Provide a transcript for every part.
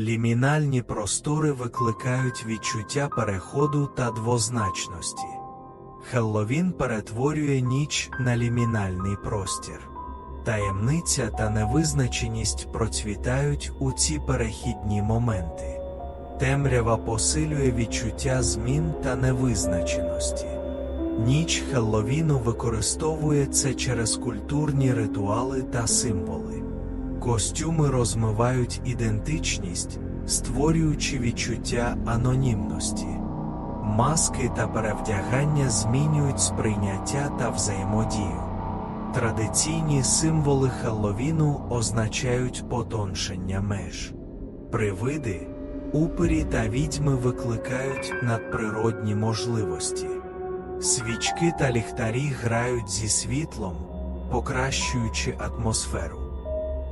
Лімінальні простори викликають відчуття переходу та двозначності. Хелловін перетворює ніч на лімінальний простір. Таємниця та невизначеність процвітають у ці перехідні моменти. Темрява посилює відчуття змін та невизначеності. Ніч Хелловіну використовує це через культурні ритуали та символи. Костюми розмивають ідентичність, створюючи відчуття анонімності. Маски та перевдягання змінюють сприйняття та взаємодію. Традиційні символи Хелловіну означають потоншення меж. Привиди, упері та відьми викликають надприродні можливості. Свічки та ліхтарі грають зі світлом, покращуючи атмосферу.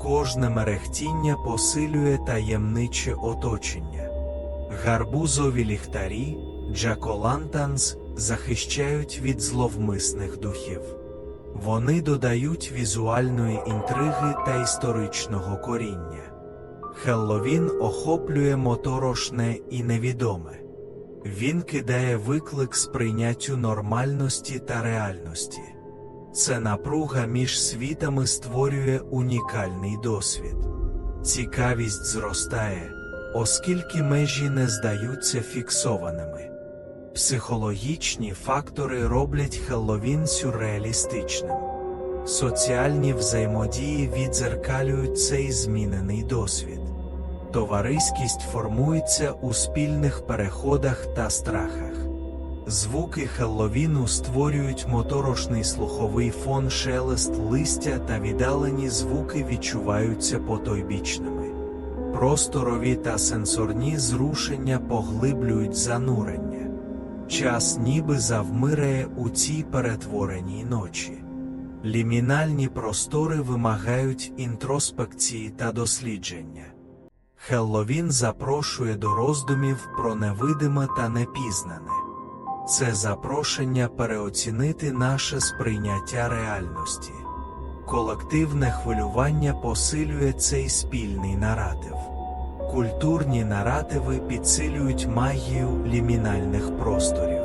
Кожне мерехтіння посилює таємниче оточення. Гарбузові ліхтарі, джаколантанс захищають від зловмисних духів. Вони додають візуальної інтриги та історичного коріння. Хелловін охоплює моторошне і невідоме. Він кидає виклик сприйняттю нормальності та реальності. Це напруга між світами створює унікальний досвід. Цікавість зростає, оскільки межі не здаються фіксованими. Психологічні фактори роблять Хелловін сюрреалістичним. Соціальні взаємодії відзеркалюють цей змінений досвід. Товариськість формується у спільних переходах та страхах. Звуки Хелловіну створюють моторошний слуховий фон шелест листя та віддалені звуки відчуваються потойбічними. Просторові та сенсорні зрушення поглиблюють занурення. Час ніби завмирає у цій перетвореній ночі. Лімінальні простори вимагають інтроспекції та дослідження. Хелловін запрошує до роздумів про невидиме та непізнане. Це запрошення переоцінити наше сприйняття реальності. Колективне хвилювання посилює цей спільний наратив. Культурні наративи підсилюють магію лімінальних просторів.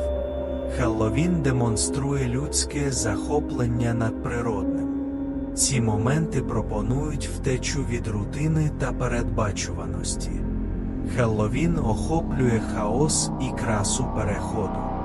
Хелловін демонструє людське захоплення надприродним. Ці моменти пропонують втечу від рутини та передбачуваності. Хелловін охоплює хаос і красу переходу.